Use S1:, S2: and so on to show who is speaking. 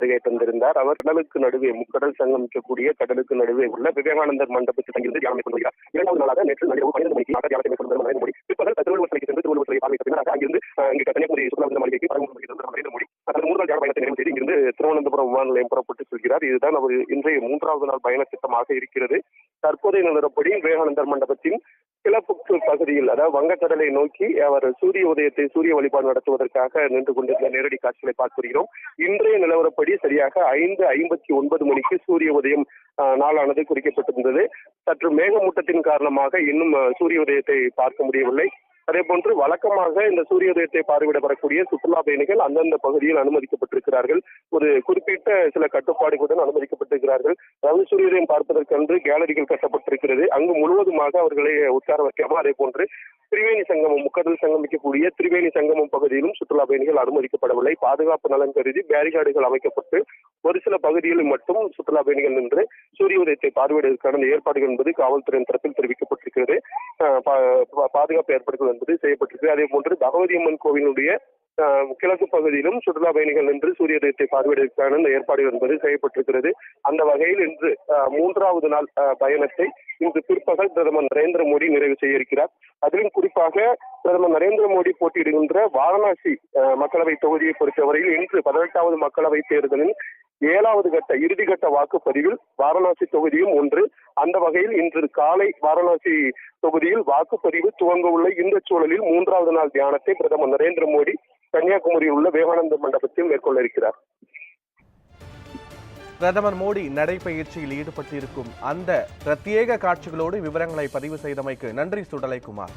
S1: வருகை தந்திருந்தார். அவர் கடலுக்கு நடுவே முக்கடல் சங்கமிக்கக்கூடிய கடலுக்கு நடுவே உள்ள விவேகானந்தர் மண்டபத்தில் தங்கியிருந்து தியானம் கொண்டுள்ளார் இரண்டாவது நாளாக நேற்று நள்ளிரவு பன்னிரண்டு மணிக்கு நாக தியானத்தை மேற்கொண்ட நரேந்திர மோடி பிற்பகல் திருவள்ளுவர் சிலைக்கு சென்று திருவள்ளுவர் சிலையை பார்வையிட்ட பின்னர் அங்கிருந்து அஹ், இங்கு கன்னியாகுமரி சுற்றுலா மாளிகைக்கு பரமக்குடி சென்ற நரேந்திர மோடி தனது மூன்றாம் தியான பயணத்தை நிறைவு செய்து இங்கிருந்து திருவனந்தபுரம் விமான நிலையம் புறப்பட்டு செல்கிறார். இதுதான் அவர் இன்றைய மூன்றாவது நாள் பயண திட்டமாக இருக்கிறது. தற்போதைய நிலவரப்படி விவேகானந்தர் மண்டபத்தின் கிளப்பு மைசூர் பகுதியில் அதாவது வங்கக்கடலை நோக்கி அவர் சூரிய உதயத்தை சூரிய வழிபாடு நடத்துவதற்காக நின்று கொண்டிருந்த நேரடி காட்சிகளை பார்த்து இன்றைய நிலவரப்படி சரியாக ஐந்து ஐம்பத்தி ஒன்பது மணிக்கு சூரிய உதயம் நாளானது குறிக்கப்பட்டிருந்தது. சற்று மேகமூட்டத்தின் காரணமாக இன்னும் சூரிய உதயத்தை பார்க்க முடியவில்லை. அதே போன்று வழக்கமாக இந்த சூரியோதயத்தை பார்வையிட வரக்கூடிய சுற்றுலா பயணிகள் அந்தந்த பகுதியில் அனுமதிக்கப்பட்டிருக்கிறார்கள். ஒரு குறிப்பிட்ட சில கட்டுப்பாடுகளுடன் அனுமதிக்கப்பட்டிருக்கிறார்கள். அதாவது சூரிய உதயம் பார்ப்பதற்கென்று கேலரிகள் கட்டப்பட்டிருக்கிறது. அங்கு முழுவதுமாக அவர்களை உட்கார வைக்காமல் அதே போன்று திரிவேணி சங்கமம் முக்கடல் சங்கமிக்கக்கூடிய திரிவேணி சங்கமம் பகுதியிலும் சுற்றுலா பயணிகள் அனுமதிக்கப்படவில்லை. பாதுகாப்பு நலன் கருதி பேரிகார்டுகள் அமைக்கப்பட்டு ஒரு சில பகுதிகளில் மட்டும் சுற்றுலா பயணிகள் நின்று சூரிய உதயத்தை பார்வையிடுவதற்கான ஏற்பாடுகள் என்பது காவல்துறையின் தரப்பில் தெரிவிக்கப்பட்டிருக்கிறது. பாதுகாப்பு ஏற்பாடுகள் என்பது செய்யப்பட்டிருக்கு அதே போன்று பகவதி அம்மன் கோவிலுடைய கிழக்கு பகுதியிலும் சுற்றுலா பயணிகள் நின்று சூரிய உதயத்தை பார்வையிடுவதற்கான இந்த ஏற்பாடுகள் என்பது செய்யப்பட்டிருக்கிறது. அந்த வகையில் இன்று மூன்றாவது நாள் அஹ், பயணத்தை இன்று பிற்பகல் பிரதமர் நரேந்திர மோடி நிறைவு செய்ய இருக்கிறார் அதிலும் குறிப்பாக பிரதமர் நரேந்திர மோடி போட்டியிடுகின்ற வாரணாசி மக்களவை தொகுதியை பொறுத்தவரையில் இன்று பதினெட்டாவது மக்களவை தேர்தலில் ஏழாவது கட்ட இறுதிக்கட்ட வாக்குப்பதிவில் வாரணாசி தொகுதியும் ஒன்று. அந்த வகையில் இன்று காலை வாரணாசி தொகுதியில் வாக்குப்பதிவு துவங்க உள்ள இந்த சூழலில் மூன்றாவது நாள் தியானத்தை பிரதமர் நரேந்திர மோடி கன்னியாகுமரியில் உள்ள விவேகானந்த மண்டபத்தில் மேற்கொள்ள இருக்கிறார்.
S2: பிரதமர் மோடி நடைபயிற்சியில் ஈடுபட்டிருக்கும் அந்த பிரத்யேக காட்சிகளோடு விவரங்களை பதிவு செய்தமைக்கு நன்றி சுடலை குமார்